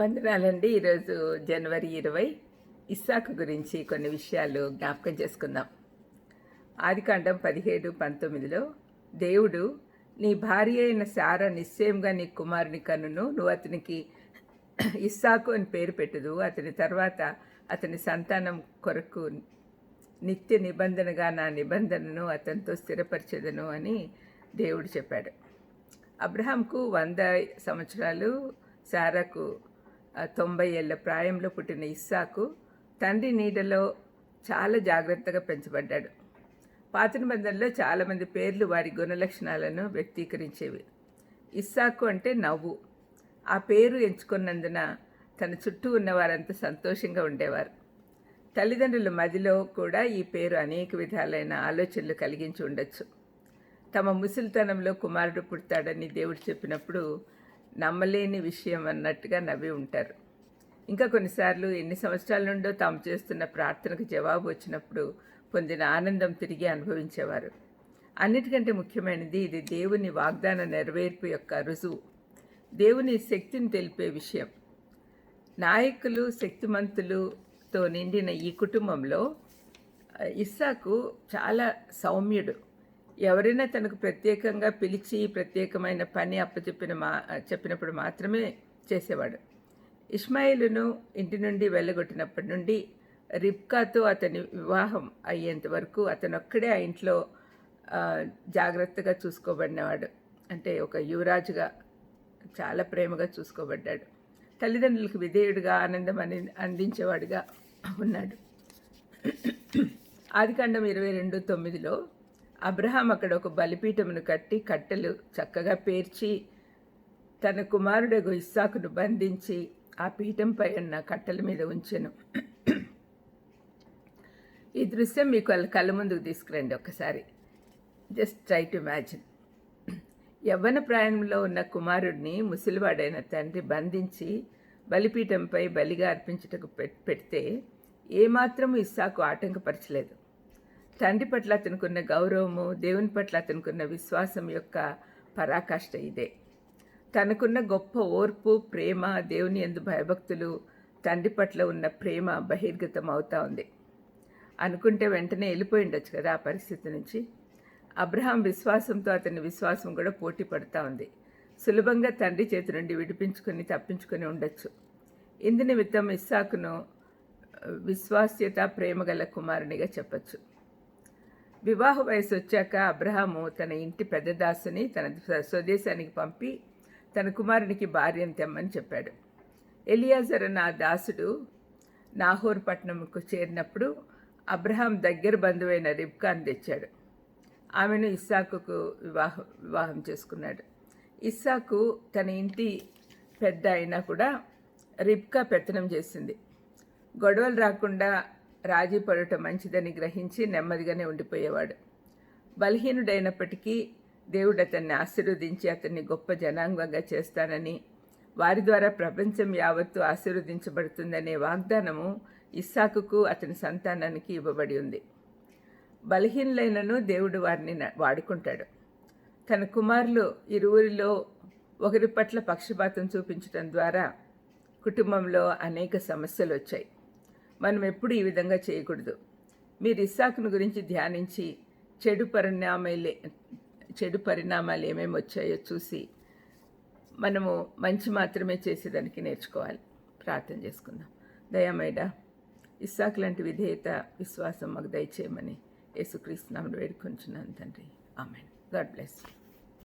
వందనాలండి. ఈరోజు జనవరి ఇరవై. ఇస్సాకు గురించి కొన్ని విషయాలు జ్ఞాపకం చేసుకుందాం. ఆదికాండం పదిహేడు పంతొమ్మిదిలో దేవుడు నీ భార్య అయిన సార నిశ్చయంగా నీ కుమారుని కనును నువ్వు అతనికి ఇస్సాకు అని పేరు పెట్టుదు అతని తర్వాత అతని సంతానం కొరకు నిత్య నిబంధనగా నా నిబంధనను అతనితో స్థిరపరచదను అని దేవుడు చెప్పాడు. అబ్రహాంకు వంద సంవత్సరాలు సారాకు తొంభై ఏళ్ళ ప్రాయంలో పుట్టిన ఇస్సాకు తండ్రి నీడలో చాలా జాగ్రత్తగా పెంచబడ్డాడు. పాత నిబంధనలో చాలామంది పేర్లు వారి గుణలక్షణాలను వ్యక్తీకరించేవి. ఇస్సాకు అంటే నవ్వు. ఆ పేరు ఎంచుకున్నందున తన చుట్టూ ఉన్న వారంతా సంతోషంగా ఉండేవారు. తల్లిదండ్రుల మదిలో కూడా ఈ పేరు అనేక విధాలైన ఆలోచనలు కలిగించి ఉండొచ్చు. తమ ముసలితనంలో కుమారుడు పుడతాడని దేవుడు చెప్పినప్పుడు నమ్మలేని విషయం అన్నట్టుగా నవ్వి ఉంటారు. ఇంకా కొన్నిసార్లు ఎన్ని సంవత్సరాల నుండో తాము చేస్తున్న ప్రార్థనకు జవాబు వచ్చినప్పుడు పొందిన ఆనందం తిరిగి అనుభవించేవారు. అన్నిటికంటే ముఖ్యమైనది ఇది దేవుని వాగ్దాన నెరవేర్పు యొక్క రుజువు. దేవుని శక్తిని తెలిపే విషయం. నాయకులు శక్తిమంతులుతో నిండిన ఈ కుటుంబంలో ఇస్సాకు చాలా సౌమ్యుడు. ఎవరైనా తనకు ప్రత్యేకంగా పిలిచి ప్రత్యేకమైన పని అప్పచెప్పిన మా చెప్పినప్పుడు మాత్రమే చేసేవాడు. ఇస్మాయిలును ఇంటి నుండి వెళ్ళగొట్టినప్పటి నుండి రిప్కాతో అతని వివాహం అయ్యేంత వరకు అతను ఒక్కడే ఆ ఇంట్లో జాగ్రత్తగా చూసుకోబడినవాడు. అంటే ఒక యువరాజుగా చాలా ప్రేమగా చూసుకోబడ్డాడు. తల్లిదండ్రులకు విధేయుడిగా ఆనందం అని అందించేవాడుగా ఉన్నాడు. ఆదికాండం ఇరవై రెండు తొమ్మిదిలో అబ్రహాం అక్కడ ఒక బలిపీఠమును కట్టి కట్టెలు చక్కగా పేర్చి తన కుమారుడు ఇస్సాకును బంధించి ఆ పీఠంపై ఉన్న కట్టెల మీద ఉంచెను. ఈ దృశ్యం మీకు వాళ్ళ కళ్ళ ముందుకు తీసుకురండి ఒకసారి జస్ట్ ట్రై టు ఇమాజిన్ యవ్వన ప్రాయంలో ఉన్న కుమారుడిని ముసలివాడైన తండ్రి బంధించి బలిపీఠంపై బలిగా అర్పించుటకు పెడితే ఏమాత్రం ఇస్సాకు ఆటంకపరచలేదు. తండ్రి పట్ల అతనుకున్న గౌరవము దేవుని పట్ల అతనుకున్న విశ్వాసం యొక్క పరాకాష్ట ఇదే. తనకున్న గొప్ప ఓర్పు ప్రేమ దేవుని ఎందు భయభక్తులు తండ్రి పట్ల ఉన్న ప్రేమ బహిర్గతం అవుతా ఉంది. అనుకుంటే వెంటనే వెళ్ళిపోయి ఉండొచ్చు కదా ఆ పరిస్థితి నుంచి. అబ్రహాం విశ్వాసంతో అతని విశ్వాసం కూడా పోటీ పడుతూ ఉంది. సులభంగా తండ్రి చేతి నుండి విడిపించుకొని తప్పించుకొని ఉండొచ్చు. ఇందు నిమిత్తం ఇస్సాకును విశ్వాస్యత ప్రేమగల కుమారునిగా చెప్పచ్చు. వివాహ వయసు వచ్చాక అబ్రహాము తన ఇంటి పెద్దదాసుని తన స్వదేశానికి పంపి తన కుమారునికి భార్యను తెమ్మని చెప్పాడు. ఎలియాజర్ నా దాసుడు నాహోర్ పట్టణంకు చేరినప్పుడు అబ్రహాం దగ్గర బంధువైన రిబ్కాన్ తెచ్చాడు. ఆమెను ఇస్సాకుకు వివాహం వివాహం చేసుకున్నాడు. ఇస్సాకు తన ఇంటి పెద్ద అయినా కూడా రిబ్కా పెత్తనం చేసింది. గొడవలు రాకుండా రాజీ పడటం మంచిదని గ్రహించి నెమ్మదిగానే ఉండిపోయేవాడు. బలహీనుడైనప్పటికీ దేవుడు అతన్ని ఆశీర్వదించి అతన్ని గొప్ప జనాంగంగా చేస్తానని వారి ద్వారా ప్రపంచం యావత్తు ఆశీర్వదించబడుతుందనే వాగ్దానము ఇస్సాకుకు అతని సంతానానికి ఇవ్వబడి ఉంది. బలహీనులైనను దేవుడు వారిని వాడుకుంటాడు. తన కుమారులు ఇరువురిలో ఒకరి పట్ల పక్షపాతం చూపించడం ద్వారా కుటుంబంలో అనేక సమస్యలు వచ్చాయి మనం ఎప్పుడు ఈ విధంగా చేయకూడదు. మీరు ఇస్సాకును గురించి ధ్యానించి చెడు పరిణామాలే చెడు పరిణామాలు ఏమేమి వచ్చాయో చూసి మనము మంచి మాత్రమే చేసేదానికి నేర్చుకోవాలి. ప్రార్థన చేసుకుందాం. దయామైడ ఇస్సాక్ లాంటి విధేయత విశ్వాసం మాకు దయచేయమని యేసుక్రీస్తు నామను వేడుకొంచున్నాను తండ్రి. ఆమెన్. God bless